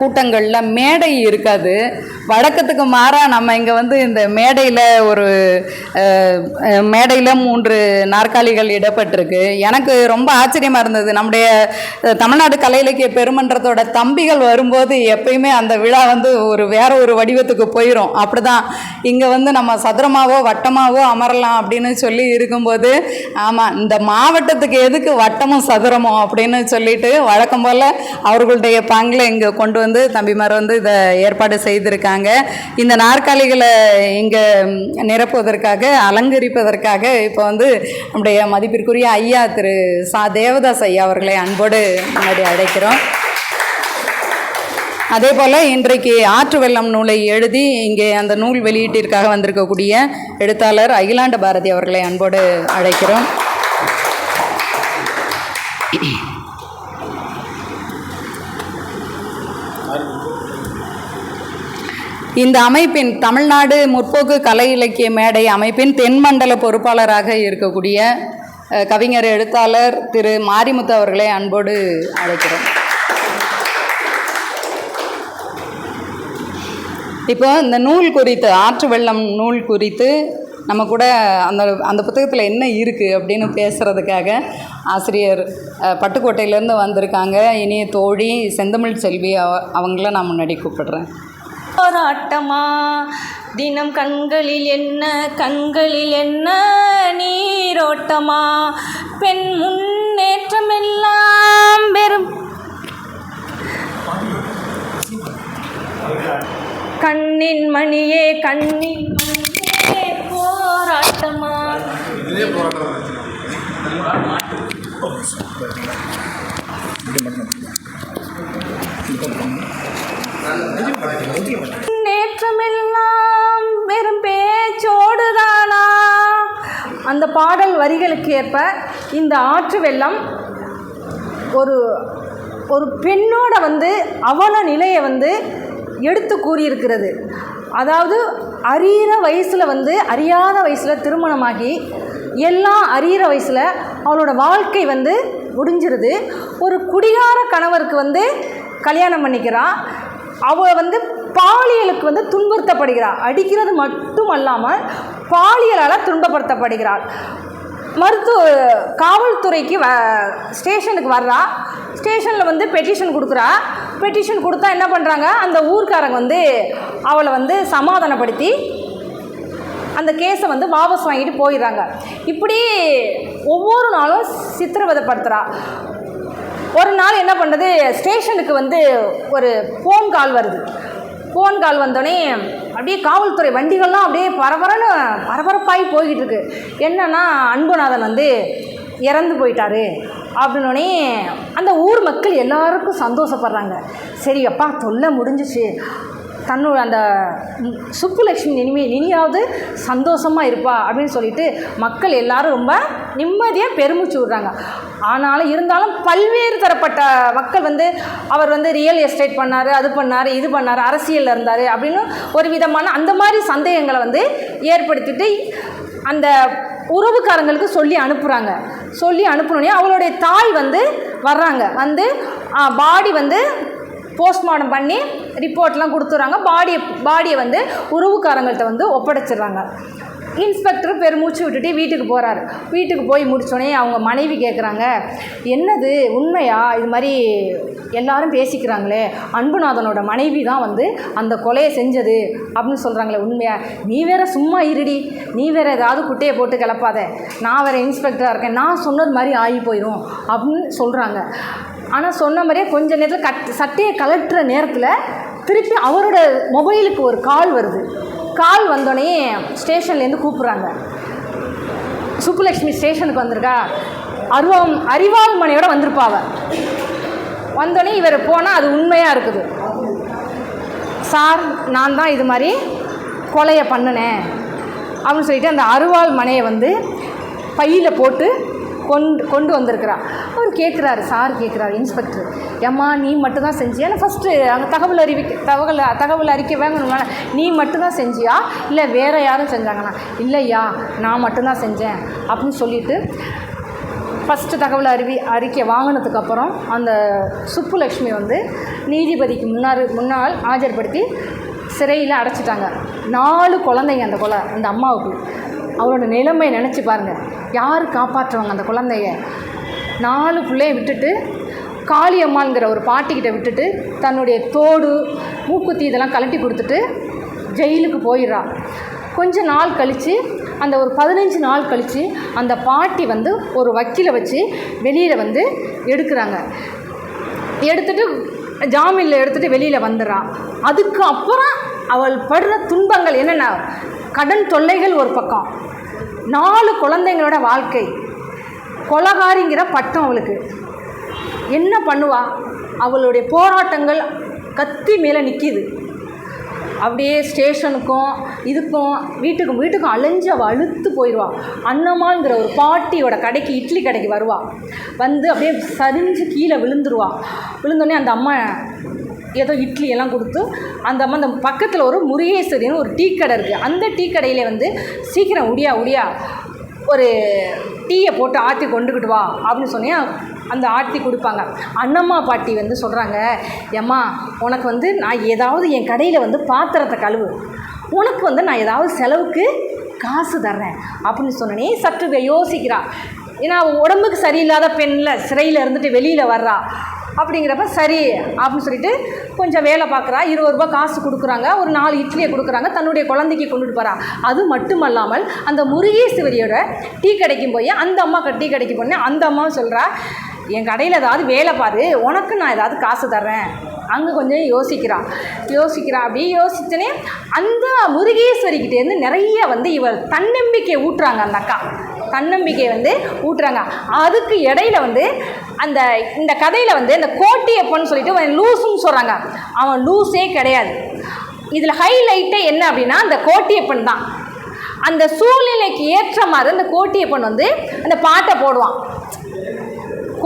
கூட்டங்களில் மேடை இருக்காது. வழக்கத்துக்கு மாறாக நம்ம இங்கே வந்து இந்த மேடையில் ஒரு மேடையில் மூன்று நாற்காலிகள் இடப்பட்டிருக்கு. எனக்கு ரொம்ப ஆச்சரியமாக இருந்தது. நம்முடைய தமிழ்நாடு கலை இலக்கிய பெருமன்றத்தோட தம்பிகள் வரும்போது எப்பயுமே அந்த விழா வந்து ஒரு வேற ஒரு வடிவத்துக்கு போயிடும் அப்படி தான் இங்கே வந்து நம்ம சதுரமாவோ வட்டமாவோ அமரலாம் அப்படின்னு சொல்லி இருக்கும்போது ஆமாம் இந்த மாவட்டத்துக்கு எதுக்கு வட்டமும் சதுரமும் அப்படின்னு சொல்லிட்டு வழக்கம் போல் அவர்களுடைய பங்கில் இங்கே கொண்டு வந்து வந்து தம்பிமார் வந்து இதை ஏற்பாடு செய்திருக்காங்க. இந்த நாற்காலிகளை இங்கே நிரப்புவதற்காக அலங்கரிப்பதற்காக இப்போ வந்து நம்முடைய மதிப்பிற்குரிய ஐயா திரு சா. தேவதாஸ் ஐயா அவர்களை அன்போடு முன்னாடி அழைக்கிறோம். அதே போல் இன்றைக்கு ஆற்று வெள்ளம் நூலை எழுதி இங்கே அந்த நூல் வெளியீட்டிற்காக வந்திருக்கக்கூடிய எழுத்தாளர் அகிலாண்ட பாரதி அவர்களை அன்போடு அழைக்கிறோம். இந்த அமைப்பின் தமிழ்நாடு முற்போக்கு கலை இலக்கிய மேடை அமைப்பின் தென்மண்டல பொறுப்பாளராக இருக்கக்கூடிய கவிஞர் எழுத்தாளர் திரு மாரிமுத்து அவர்களை அன்போடு அழைக்கிறோம். இப்போ இந்த நூல் குறித்து ஆற்று வெள்ளம் நூல் குறித்து நம்ம கூட அந்த அந்த புத்தகத்தில் என்ன இருக்குது அப்படின்னு பேசுகிறதுக்காக ஆசிரியர் பட்டுக்கோட்டையிலேருந்து வந்திருக்காங்க. இனிய தோழி செந்தமிழ் செல்வி அவ அவங்கள நான் முன்னாடி கூப்பிடுறேன். போராட்டமா? தினம் கண்களில் என்ன கண்களில் என்ன நீரோட்டமா? பெண் முன்னேற்றம் எல்லாம் பெரும். கண்ணின் மணியே கண்ணின் மணியே போராட்டமா? நேற்றமெல்லாம் வெறும் பேச்சோடுதானா? அந்த பாடல் வரிகளுக்கு ஏற்ப இந்த ஆற்று வெள்ளம் ஒரு ஒரு பெண்ணோட வந்து அவல நிலையை வந்து எடுத்து கூறியிருக்கிறது. அதாவது அறியிற வயசில் வந்து அறியாத வயசில் திருமணமாகி எல்லாம் அறிகிற வயசில் அவளோட வாழ்க்கை வந்து முடிஞ்சிருது. ஒரு குடிகார கணவருக்கு வந்து கல்யாணம் பண்ணிக்கிறான் அவள் வந்து பாலியலுக்கு வந்து துன்புறுத்தப்படுகிறாள். அடிக்கிறது மட்டும் அல்லாமல் பாலியலால் துன்பப்படுத்தப்படுகிறாள் மருத்துவ காவல்துறைக்கு வ ஸ்டேஷனுக்கு வர்றா. ஸ்டேஷனில் வந்து பெட்டிஷன் கொடுக்குறா. பெட்டிஷன் கொடுத்தா என்ன பண்ணுறாங்க அந்த ஊர்க்காரங்க வந்து அவளை வந்து சமாதானப்படுத்தி அந்த கேஸை வந்து வாபஸ் வாங்கிட்டு போயிடுறாங்க. இப்படி ஒவ்வொரு நாளும் சித்திரவதைப்படுத்துகிறா ஒரு நாள் என்ன பண்ணுறது ஸ்டேஷனுக்கு வந்து ஒரு ஃபோன் கால் வருது. ஃபோன் கால் வந்தோடனே அப்படியே காவல்துறை வண்டிகள்லாம் அப்படியே பரபரன்னு பரபரப்பாகி போய்கிட்டு இருக்கு என்னன்னா அன்புநாதன் வந்து இறந்து போயிட்டாரு அப்படின்னோடனே அந்த ஊர் மக்கள் எல்லாருக்கும் சந்தோஷப்படுறாங்க. சரி அப்பா தொல்லை முடிஞ்சிச்சு. தன்னோட அந்த சுப்புலட்சுமி இனிமே இனியாவது சந்தோஷமாக இருப்பா அப்படின்னு சொல்லிட்டு மக்கள் எல்லாரும் ரொம்ப நிம்மதியாக பெருமிச்சு விடுறாங்க. ஆனாலும் இருந்தாலும் பல்வேறு தரப்பட்ட மக்கள் வந்து அவர் வந்து ரியல் எஸ்டேட் பண்ணார் அது பண்ணார் இது பண்ணார் அரசியலில் இருந்தார் அப்படின்னு ஒரு விதமான அந்த மாதிரி சந்தேகங்களை வந்து ஏற்படுத்திட்டு அந்த உறவுக்காரங்களுக்கு சொல்லி அனுப்புகிறாங்க சொல்லி அனுப்பினோடனே அவளுடைய தாய் வந்து வர்றாங்க. வந்து பாடி வந்து போஸ்ட்மார்ட்டம் பண்ணி ரிப்போர்ட்லாம் கொடுத்துட்றாங்க. பாடியை பாடியை வந்து உறவுக்காரங்கள்ட்ட வந்து ஒப்படைச்சிடுறாங்க. இன்ஸ்பெக்டர் பெருமூச்சு விட்டுட்டு வீட்டுக்கு போகிறாரு வீட்டுக்கு போய் முடித்தோடனே அவங்க மனைவி கேட்குறாங்க என்னது? உண்மையா? இது மாதிரி எல்லாரும் பேசிக்கிறாங்களே. அன்புநாதனோட மனைவி தான் வந்து அந்த கொலையை செஞ்சது. அப்படின்னு சொல்கிறாங்களே உண்மையா? நீ வேற சும்மா இருடி. நீ வேற ஏதாவது குட்டையை போட்டு கிளப்பாத. நான் வேற இன்ஸ்பெக்டராக இருக்கேன். நான் சொன்னது மாதிரி ஆகி போயிடும் அப்படின்னு சொல்கிறாங்க ஆனால் சொன்ன மாதிரியே கொஞ்ச நேரத்தில் கட் சட்டையை கலட்டுற நேரத்தில் திருப்பி அவரோட மொபைலுக்கு ஒரு கால் வருது. கால் வந்தோடனே ஸ்டேஷன்லேருந்து கூப்பிட்றாங்க. சுப்புலக்ஷ்மி ஸ்டேஷனுக்கு வந்திருக்கா? அருவம் அறிவால் மனையோட வந்திருப்பா வந்தோடனே இவர் போனால் அது உண்மையாக இருக்குது. சார் நான் தான் இது மாதிரி கொலையை பண்ணினேன். அப்படின்னு சொல்லிட்டு அந்த அருவாள் மனையை வந்து பையில் போட்டு கொண்டு கொண்டு வந்திருக்கிறா அவர் கேட்குறாரு சார் கேட்குறாரு இன்ஸ்பெக்டர் ஏம்மா நீ மட்டும்தான் செஞ்சியா? இல்லை ஃபஸ்ட்டு அங்கே தகவல் அறிவிக்க தகவல் தகவல் அறிக்கை வாங்கணுமா நீ மட்டும்தான் செஞ்சியா? இல்லை வேறு யாரும் செஞ்சாங்கண்ணா இல்லையா நான் மட்டும்தான் செஞ்சேன் அப்படின்னு சொல்லிட்டு ஃபஸ்ட்டு தகவல் அறிவி அறிக்கை வாங்கினதுக்கப்புறம் அந்த சுப்புலக்ஷ்மி வந்து நீதிபதிக்கு முன்னாடி முன்னால் ஆஜர்படுத்தி சிறையில் அடைச்சிட்டாங்க. நாலு குழந்தைங்க அந்த கொலை அந்த அம்மாவுக்கு. அவரோட நிலைமையை நினச்சி பாருங்கள் யார் காப்பாற்றுவாங்க அந்த குழந்தைய? நாலு பிள்ளைய விட்டுட்டு காளியம்மாள்ங்கிற ஒரு பாட்டிக்கிட்ட விட்டுட்டு தன்னுடைய தோடு மூக்குத்தி இதெல்லாம் கழட்டி கொடுத்துட்டு ஜெயிலுக்கு போயிடுறா. கொஞ்ச நாள் கழித்து அந்த ஒரு பதினஞ்சு நாள் கழித்து அந்த பாட்டி வந்து ஒரு வக்கீலை வச்சு வெளியில் வந்து எடுக்கிறாங்க. எடுத்துட்டு ஜாமீனில் எடுத்துகிட்டு வெளியில் வந்துடுறான் அதுக்கு அப்புறம் அவள் படுற துன்பங்கள் என்னென்ன கடன் தொல்லைகள் ஒரு பக்கம். நாலு குழந்தைங்களோட வாழ்க்கை. கொலகாரிங்கிற பட்டம் அவளுக்கு. என்ன பண்ணுவா? அவளுடைய போராட்டங்கள் கத்தி மேலே நிற்கிது அப்படியே ஸ்டேஷனுக்கும் இதுக்கும் வீட்டுக்கும் வீட்டுக்கும் அலைஞ்சு அவள் அழுத்து போயிடுவாள் அன்னம்மாங்கிற ஒரு பாட்டியோட கடைக்கு இட்லி கடைக்கு வருவாள் வந்து அப்படியே சரிஞ்சு கீழே விழுந்துருவாள் விழுந்தோடனே அந்த அம்மா ஏதோ இட்லி எல்லாம் கொடுத்து அந்த அந்த பக்கத்தில் ஒரு முருகேஸ்வரின்னு ஒரு டீ கடை இருக்குது அந்த டீ கடையிலே வந்து சீக்கிரம் உடியா உடியா ஒரு டீயை போட்டு ஆற்றி கொண்டுக்கிட்டு வா அப்படின்னு சொன்னே அந்த ஆர்த்தி கொடுப்பாங்க. அண்ணம்மா பாட்டி வந்து சொல்கிறாங்க ஏம்மா உனக்கு வந்து நான் ஏதாவது என் கடையில் வந்து பாத்திரத்தை கழுவு. உனக்கு வந்து நான் ஏதாவது செலவுக்கு காசு தர்றேன். அப்படின்னு சொன்னனே சற்று யோசிக்கிறா. ஏன்னா அவள் உடம்புக்கு சரியில்லாத பெண்ணில் சிறையில் இருந்துட்டு வெளியில் வர்றா. அப்படிங்கிறப்ப சரி அப்படின்னு சொல்லிட்டு கொஞ்சம் வேலை பார்க்குறா. இருபது ரூபாய் காசு கொடுக்குறாங்க. ஒரு நாலு இட்லியை கொடுக்குறாங்க. தன்னுடைய குழந்தைக்கு கொண்டுட்டு போகிறா அது மட்டுமல்லாமல் அந்த முருகேஸ்வரியோட டீ கடைக்கும் போய் அந்த அம்மா டீ கடைக்கு போனேன் அந்த அம்மாவும் சொல்கிறா என் கடையில் ஏதாவது வேலை பாரு. உனக்கு நான் ஏதாவது காசு தர்றேன். அங்கே கொஞ்சம் யோசிக்கிறான் யோசிக்கிறான் அப்படி யோசிச்சனே அந்த முருகேஸ்வரிக்கிட்டேருந்து நிறைய வந்து இவர் தன்னம்பிக்கை ஊட்டுறாங்க அந்த அக்கா. தன்னம்பிக்கை வந்து ஊட்டுறாங்க. அதுக்கு இடையில வந்து அந்த இந்த கதையில் வந்து இந்த கோட்டியப்பன்னு சொல்லிட்டு லூஸுன்னு சொல்கிறாங்க அவன் லூஸே கிடையாது. இதில் ஹைலைட்டே என்ன அப்படின்னா அந்த கோட்டியப்பன் தான். அந்த சூழ்நிலைக்கு ஏற்ற மாதிரி அந்த கோட்டியப்பன் வந்து அந்த பாட்டை போடுவான்.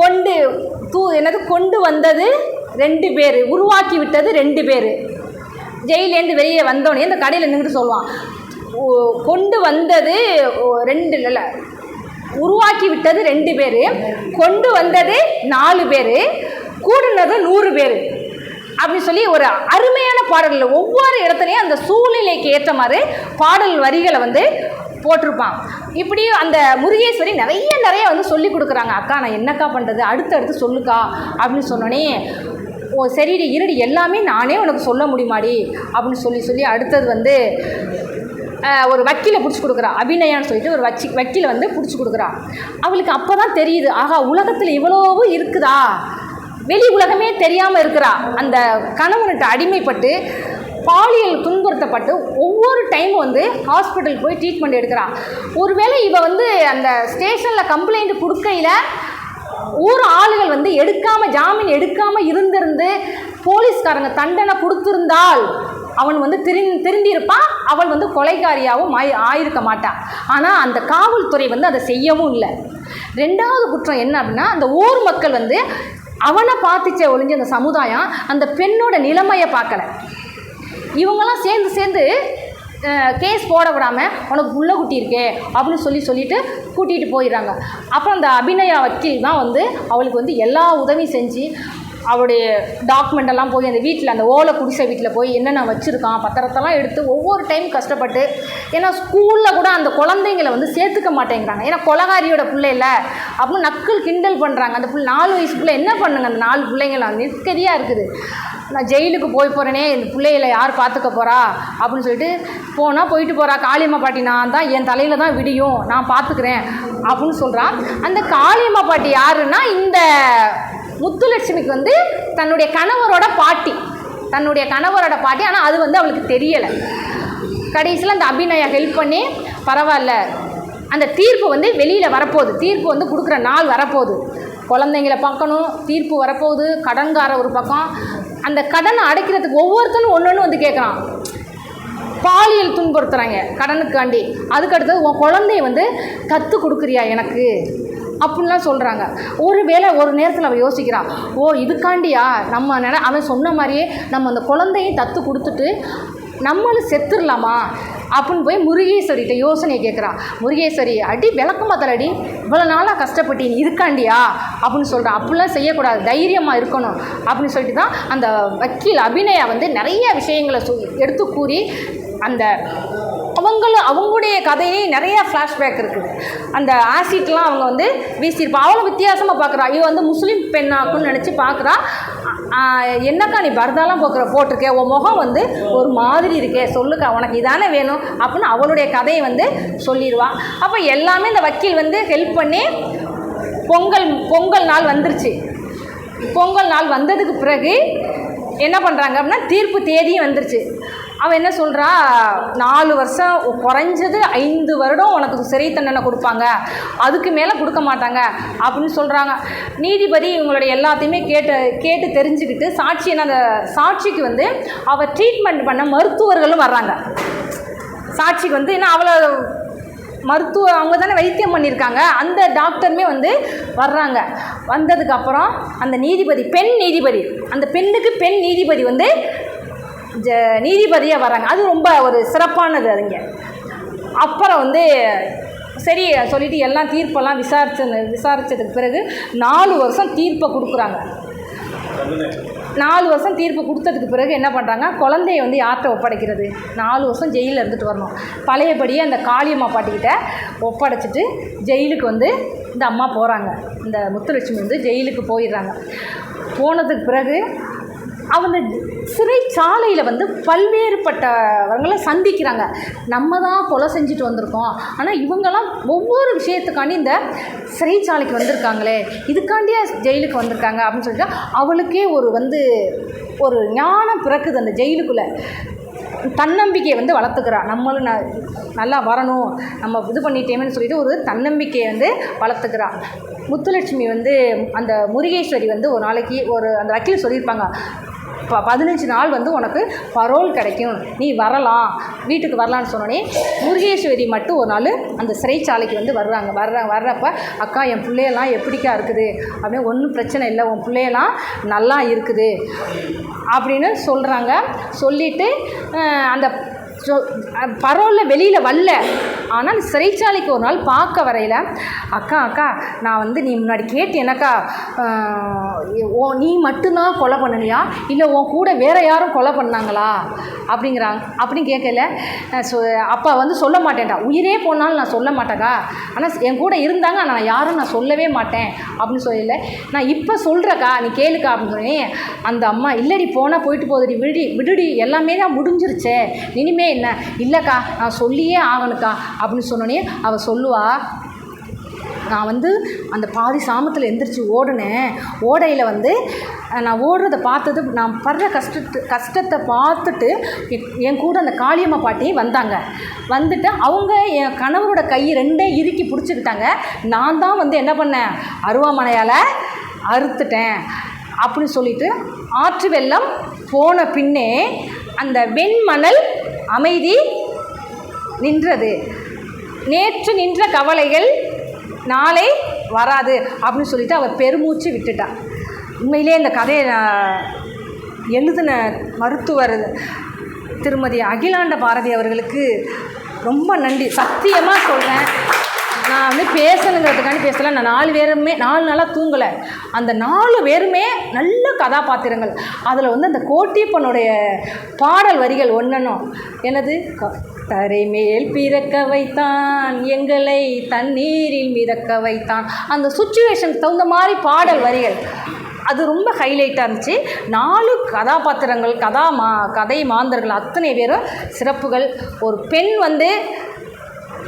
கொண்டு தூ என்னது கொண்டு வந்தது ரெண்டு பேர். உருவாக்கி விட்டது ரெண்டு பேர். ஜெயிலேருந்து வெளியே வந்தோடனே இந்த கடையில் நின்றுட்டு சொல்லுவான். "ஓ- கொண்டு வந்தது ஓ, ரெண்டு இல்லை உருவாக்கி விட்டது ரெண்டு பேர். கொண்டு வந்தது நாலு பேர். கூடுனது நூறு பேர். அப்படின்னு சொல்லி ஒரு அருமையான பாடல்கள். ஒவ்வொரு இடத்துலையும் அந்த சூழ்நிலைக்கு ஏற்ற மாதிரி பாடல் வரிகளை வந்து போட்டிருப்பான். இப்படி அந்த முருகேஸ்வரி நிறைய நிறைய வந்து சொல்லி கொடுக்குறாங்க. அக்கா நான் என்னக்கா பண்ணுறது அடுத்து அடுத்து சொல்லுக்கா. அப்படின்னு சொன்னோடனே ஓ சரிடி இருடி எல்லாமே நானே உனக்கு சொல்ல முடியுமாடி? அப்படின்னு சொல்லி சொல்லி அடுத்தது வந்து ஒரு வக்கீலை பிடிச்சி கொடுக்குறா. அபிநயான்னு சொல்லிட்டு ஒரு வச்சி வக்கீலை வந்து பிடிச்சி கொடுக்குறா. அவளுக்கு அப்போ தான் தெரியுது. ஆகா உலகத்தில் இவ்வளவு இருக்குதா? வெளி உலகமே தெரியாமல் இருக்கிறா. அந்த கணவன்கிட்ட அடிமைப்பட்டு பாலியல் துன்புறுத்தப்பட்டு ஒவ்வொரு டைம் வந்து ஹாஸ்பிட்டல் போய் ட்ரீட்மெண்ட் எடுக்கிறான். ஒருவேளை இவ வந்து அந்த ஸ்டேஷனில் கம்ப்ளைண்ட் கொடுக்கையில் ஊர் ஆளுகள் வந்து எடுக்காமல் ஜாமீன் எடுக்காமல் இருந்திருந்து போலீஸ்காரங்க தண்டனை கொடுத்திருந்தால் அவன் வந்து திரு திருந்தியிருப்பான் அவள் வந்து கொலைகாரியாகவும் ஆயி ஆயிருக்க மாட்டான் ஆனால் அந்த காவல்துறை வந்து அதை செய்யவும் இல்லை. ரெண்டாவது குற்றம் என்ன அப்படின்னா அந்த ஊர் மக்கள் வந்து அவனை பார்த்துச்சே ஒழிஞ்ச அந்த சமுதாயம் அந்த பெண்ணோட நிலைமையை பார்க்கல. இவங்கெல்லாம் சேர்ந்து சேர்ந்து கேஸ் போட விடாமல் உனக்கு புள்ள குட்டி இருக்கே அப்படின்னு சொல்லி சொல்லிட்டு கூட்டிகிட்டு போயிடுறாங்க. அப்புறம் அந்த அபிநயா வக்கீல் தான் வந்து அவளுக்கு வந்து எல்லா உதவியும் செஞ்சு அவளுடைய டாக்குமெண்ட் எல்லாம் போய் அந்த வீட்டில் அந்த ஓலை குடிசை வீட்டில் போய் என்னென்ன வச்சுருக்கான் பத்திரத்தெல்லாம் எடுத்து ஒவ்வொரு டைம் கஷ்டப்பட்டு ஏன்னா ஸ்கூலில் கூட அந்த குழந்தைங்களை வந்து சேர்த்துக்க மாட்டேங்கிறாங்க. ஏன்னா கொலகாரியோட பிள்ளை இல்லை அப்படின்னு நக்கல் கிண்டல் பண்ணுறாங்க அந்த பிள்ளை நாலு வயசு பிள்ளை என்ன பண்ணுங்க? அந்த நாலு பிள்ளைங்களாம் நிற்கதியாக இருக்குது. நான் ஜெயிலுக்கு போய் போகிறேனே இந்த பிள்ளைகளை யார் பார்த்துக்க போகிறா அப்படின்னு சொல்லிட்டு போனால் போயிட்டு போகிறா காளியம்மா பாட்டி நான் தான் என் தலையில் தான் விடியும் நான் பார்த்துக்கிறேன் அப்படின்னு சொல்கிறான் அந்த காளியம்மா பாட்டி யாருன்னா இந்த முத்துலட்சுமிக்கு வந்து தன்னுடைய கணவரோட பாட்டி. தன்னுடைய கணவரோட பாட்டி ஆனால் அது வந்து அவளுக்கு தெரியலை. கடைசியில் அந்த அபிநயா ஹெல்ப் பண்ணி பரவாயில்ல அந்த தீர்ப்பு வந்து வெளியில் வரப்போகுது. தீர்ப்பு வந்து கொடுக்குற நாள் வரப்போகுது. குழந்தைங்கள பார்க்கணும் தீர்ப்பு வரப்போகுது கடன்கார ஒரு பக்கம் அந்த கடனை அடைக்கிறதுக்கு ஒவ்வொருத்தனும் ஒன்று ஒன்று வந்து கேட்குறான் பாலியல் துன்புறுத்துறாங்க கடனுக்காண்டி. அதுக்கடுத்தது உன் குழந்தைய வந்து கற்றுக் கொடுக்குறியா எனக்கு? அப்படின்லாம் சொல்கிறாங்க ஒரு வேளை ஒரு நேரத்தில் அவள் யோசிக்கிறான் ஓ இதுக்காண்டியா? நம்ம நினை அவன் சொன்ன மாதிரியே நம்ம அந்த குழந்தையும் தத்து கொடுத்துட்டு நம்மளும் செத்துடலாமா அப்படின்னு போய் முருகேஸ்வரிகிட்ட யோசனையை கேட்குறா முருகேஸ்வரி அடி விளக்கு மாத்தலடி. இவ்வளோ நாளாக கஷ்டப்பட்டு இதுக்காண்டியா? இருக்காண்டியா அப்படின்னு சொல்கிறா அப்படிலாம் செய்யக்கூடாது. தைரியமாக இருக்கணும். அப்படின்னு சொல்லிட்டு தான் அந்த வக்கீல் அபிநயா வந்து நிறைய விஷயங்களை சொ எடுத்து கூறி அந்த அவங்கள அவங்களுடைய கதையே நிறைய ஃப்ளாஷ்பேக் இருக்குது. அந்த ஆசிட்லாம் அவங்க வந்து வீசியிருப்பா. அவ்வளோ வித்தியாசமாக பார்க்குறா இவ வந்து முஸ்லீம் பெண்ணாக்குன்னு நினச்சி பார்க்குறா என்னக்கா நீ பர்தாலாம் போக்குற? போட்டிருக்கே. உன் முகம் வந்து ஒரு மாதிரி இருக்கே. சொல்லுக்கா. உனக்கு இதானே வேணும்? அப்படின்னு அவளுடைய கதையை வந்து சொல்லிடுவா அப்போ எல்லாமே இந்த வக்கீல் வந்து ஹெல்ப் பண்ணி பொங்கல் பொங்கல் நாள் வந்துருச்சு. பொங்கல் நாள் வந்ததுக்கு பிறகு என்ன பண்ணுறாங்க அப்படின்னா தீர்ப்பு தேதியும் வந்துருச்சு. அவன் என்ன சொல்கிறா நாலு வருஷம் குறைஞ்சது ஐந்து வருடம் உனக்கு சிறை தண்டனை கொடுப்பாங்க. அதுக்கு மேலே கொடுக்க மாட்டாங்க. அப்படின்னு சொல்கிறாங்க நீதிபதி இவங்களுடைய எல்லாத்தையுமே கேட்டு கேட்டு தெரிஞ்சுக்கிட்டு சாட்சி என்ன அந்த சாட்சிக்கு வந்து அவள் ட்ரீட்மெண்ட் பண்ண மருத்துவர்களும் வர்றாங்க. சாட்சிக்கு வந்து ஏன்னா அவளை மருத்துவ அவங்க தானே வைத்தியம் பண்ணியிருக்காங்க. அந்த டாக்டருமே வந்து வர்றாங்க. வந்ததுக்கப்புறம் அந்த நீதிபதி பெண் நீதிபதி அந்த பெண்ணுக்கு பெண் நீதிபதி வந்து ஜ நீதிபதியாக வர்றாங்க. அது ரொம்ப ஒரு சிறப்பானது அதுங்க. அப்புறம் வந்து சரி சொல்லிட்டு எல்லாம் தீர்ப்பெல்லாம் விசாரிச்ச விசாரித்ததுக்கு பிறகு நாலு வருஷம் தீர்ப்பை கொடுக்குறாங்க. நாலு வருஷம் தீர்ப்பு கொடுத்ததுக்கு பிறகு என்ன பண்ணுறாங்க குழந்தைய வந்து யார்கிட்ட ஒப்படைக்கிறது? நாலு வருஷம் ஜெயிலில் இருந்துட்டு வரணும். பழையபடியே அந்த காளியம்மா பாட்டிக்கிட்ட ஒப்படைச்சிட்டு ஜெயிலுக்கு வந்து இந்த அம்மா போகிறாங்க இந்த முத்துலட்சுமி வந்து ஜெயிலுக்கு போயிடுறாங்க. போனதுக்கு பிறகு அவங்க சிறைச்சாலையில் வந்து பல்வேறுபட்டவங்களை சந்திக்கிறாங்க. நம்ம தான் கொலை செஞ்சுட்டு வந்திருக்கோம். ஆனால் இவங்கெல்லாம் ஒவ்வொரு விஷயத்துக்காண்டி இந்த சிறைச்சாலைக்கு வந்திருக்காங்களே. இதுக்காண்டியே ஜெயிலுக்கு வந்திருக்காங்க அப்படின்னு சொல்லிட்டு அவளுக்கே ஒரு வந்து ஒரு ஞானம் பிறக்குது அந்த ஜெயிலுக்குள்ளே. தன்னம்பிக்கையை வந்து வளர்த்துக்கிறா. நம்மளும் ந நல்லா வரணும். நம்ம இது பண்ணிட்டேமேன்னு சொல்லிட்டு ஒரு தன்னம்பிக்கையை வந்து வளர்த்துக்கிறா. முத்துலட்சுமி வந்து அந்த முருகேஸ்வரி வந்து ஒரு நாளைக்கு ஒரு அந்த வக்கீல் சொல்லியிருப்பாங்க. ப பதினஞ்சு நாள் வந்து உனக்கு பரோல் கிடைக்கும். நீ வரலாம். வீட்டுக்கு வரலான்னு சொன்னோடனே முருகேஸ்வரி மட்டும் ஒரு நாள் அந்த சிறைச்சாலைக்கு வந்து வர்றாங்க. வர்ற வர்றப்ப அக்கா என் பிள்ளையெல்லாம் எப்படிக்கா இருக்குது? அப்படின்னு ஒன்றும் பிரச்சனை இல்லை. உன் பிள்ளையெல்லாம் நல்லா இருக்குது. அப்படின்னு சொல்கிறாங்க சொல்லிவிட்டு அந்த சொ பரோலில் வெளியில் வரல. ஆனால் சிறைச்சாலைக்கு ஒரு நாள் பார்க்க வரையில் அக்கா அக்கா நான் வந்து நீ முன்னாடி கேட்டு எனக்கா ஓ நீ மட்டும்தான் கொலை பண்ணலையா? இல்லை உன் கூட வேற யாரும் கொலை பண்ணாங்களா? அப்படிங்கிறாங்க. அப்படின்னு கேட்கல ஸோ அப்பா வந்து சொல்ல மாட்டேன்டா உயிரே போனாலும் நான் சொல்ல மாட்டேக்கா. ஆனால் என் கூட இருந்தாங்க நான் யாரும் நான் சொல்லவே மாட்டேன். அப்படின்னு சொல்லல. நான் இப்போ சொல்கிறக்கா நீ கேளுக்கா. அப்படின்னு சொன்னேன் அந்த அம்மா இல்லடி போனால் போயிட்டு போகுதுடி விடுடி விடுடி எல்லாமே தான் முடிஞ்சிருச்சே. இனிமே என்ன? இல்லைக்கா நான் சொல்லியே ஆகணுக்கா அப்படின்னு சொன்னோன்னே அவள் சொல்லுவா நான் வந்து அந்த பாதி சாமத்தில் எந்திரிச்சு ஓடினேன். ஓடையில் வந்து நான் ஓடுறத பார்த்தது நான் படுற கஷ்டத்து கஷ்டத்தை பார்த்துட்டு என் கூட அந்த காளியம்மா பாட்டி வந்தாங்க. வந்துட்டு அவங்க என் கணவரோட கை ரெண்டே இறுக்கி பிடிச்சிக்கிட்டாங்க. நான் தான் வந்து என்ன பண்ணேன்? அருவாமனையால் அறுத்துட்டேன் அப்படின்னு சொல்லிட்டு ஆற்று வெள்ளம் போன பின்னே அந்த வெண்மணல் அமைதி நின்றது. நேற்று நின்ற கவலைகள் நாளை வராது அப்படின்னு சொல்லிட்டு அவள் பெருமூச்சு விட்டுட்டா உண்மையிலே இந்த கதையை நான் எழுதின மருத்துவர் திருமதி அகிலாண்ட பாரதி அவர்களுக்கு ரொம்ப நன்றி. சத்தியமாக சொல்கிறேன் நான் வந்து பேசணுங்கிறதுக்காண்டி பேசலை. நான் நாலு பேருமே நாலு நாளாக தூங்கலை. அந்த நாலு பேருமே நல்ல கதாபாத்திரங்கள். அதில் வந்து அந்த கோட்டியப்பனுடைய பாடல் வரிகள் ஒன்றனும் எனது க- தரை மேல் பிறக்க வைத்தான் எங்களை தண்ணீரில் மிதக்க வைத்தான். அந்த சுச்சுவேஷனுக்கு தகுந்த மாதிரி பாடல் வரிகள். அது ரொம்ப ஹைலைட்டாக இருந்துச்சு. நாலு கதாபாத்திரங்கள் கதா மா கதை மாந்தர்கள் அத்தனை பேரும் சிறப்புகள். ஒரு பெண் வந்து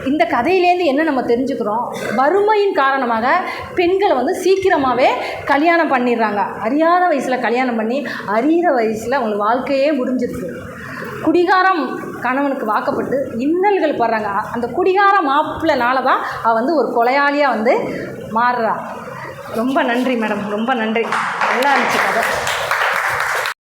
இந்த கதையிலேருந்து என்ன நம்ம தெரிஞ்சுக்கிறோம்? வறுமையின் காரணமாக பெண்களை வந்து சீக்கிரமாகவே கல்யாணம் பண்ணிடுறாங்க. அறியாத வயசில் கல்யாணம் பண்ணி அறிகிற வயசில் அவங்க வாழ்க்கையே முடிஞ்சிருக்கு. குடிகாரம் கணவனுக்கு வாக்கப்பட்டு இன்னல்கள் படுறாங்க. அந்த குடிகார மாப்பிள்ளனால தான் அவள் வந்து ஒரு கொலையாளியாக வந்து மாறுறா. ரொம்ப நன்றி மேடம். ரொம்ப நன்றி. நல்லா இருந்துச்சு கதை.